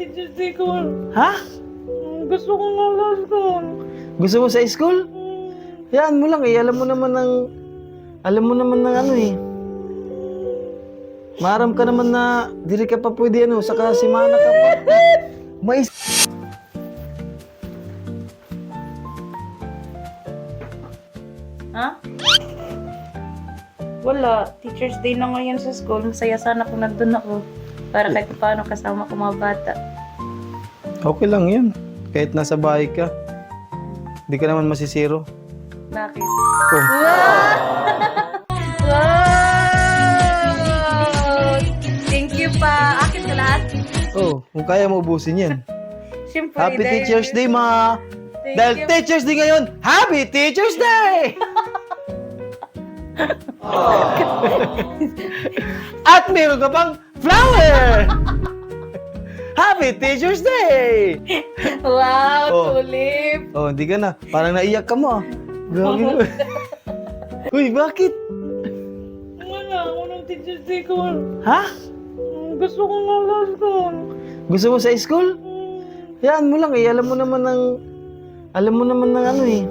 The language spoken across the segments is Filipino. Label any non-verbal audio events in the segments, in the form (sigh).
Teacher's Day ko. Ha? Gusto ko na last ko. Gusto mo sa school? Yan mo lang eh. Alam mo naman ng... Alam mo naman ng ano eh. Maram ka naman na dili ka pa pwede ano, saka simana ka pa. (laughs) May... Ha? Wala. Teacher's Day na ngayon sa school. Masaya sana kung nandun ako. Para kahit paano kasama ko mga bata. Okay lang yun. Kahit nasa bahay ka. Hindi ka naman masisiro. Bakit? Oh. Wow! Thank you pa. Akin ka lahat. Oh, kung kaya mo ubusin yan. (laughs) Siyempre, Happy dahil- Teacher's Day, ma! Thank Dahil you. Teacher's Day ngayon, Happy Teacher's Day! (laughs) At meron ka pang flower! Happy Teacher's Day! Wow, Oh. tulip. Oh, hindi ka na. Parang naiyak ka mo. ah. Grabe mo. (laughs) Uy, bakit? Wala, unang Teacher's Day ko. Ha? Gusto ko na last ko. Gusto mo sa school? Yan mo lang eh. Alam mo naman ng... Alam mo naman ng ano eh.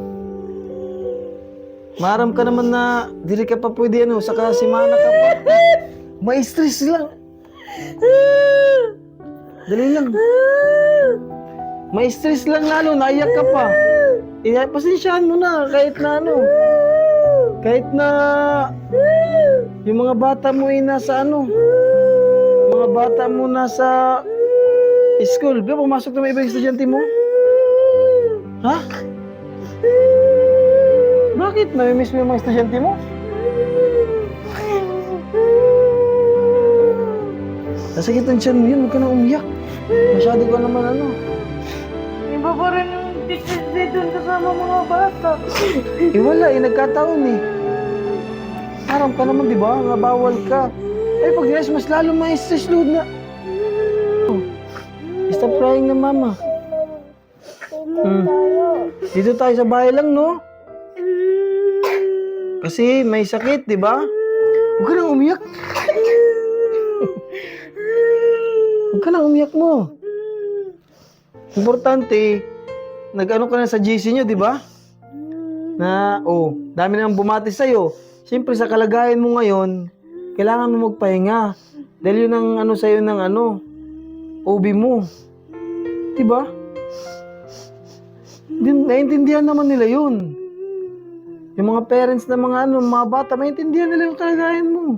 Maram ka naman na dili ka pa pwede ano, saka simana ka pa. (laughs) May stress lang. Dali lang. May stress lang lalo, naiyak ka pa. Eh, pasensyahan mo na, kahit na ano. Kahit na yung mga bata mo ay nasa ano, mga bata mo nasa school. Ba pumasok na may ibang estudyante mo? Ha? Bakit? Namimiss mo yung mga estudyante mo? Nasakit ang tiyan mo yun, huwag ka na umiyak. Masyado ka naman ano. Iba pa rin yung Teacher's Day dun kasama mga bata. Eh wala eh, nagkataon eh. Haram ka naman, di ba? Nga bawal ka. Eh pag dinais, mas lalo may stress load na. Oh. Stop crying na mama. Hmm. Dito tayo sa bahay lang, no? Kasi may sakit, di ba? Huwag ka nang umiyak. (laughs) Huwag ka nang umiyak mo. Importante, nag-ano ka na sa GC nyo, di ba? Na, oh, dami nang bumati sa'yo. Siyempre, sa kalagayan mo ngayon, kailangan mo magpahinga. Dahil yun ang ano sa'yo ng ano, OB mo. Di ba? Din, naiintindihan naman nila yun. Yung mga parents na mga ano, mga bata, maintindihan nila yung kalagayan mo.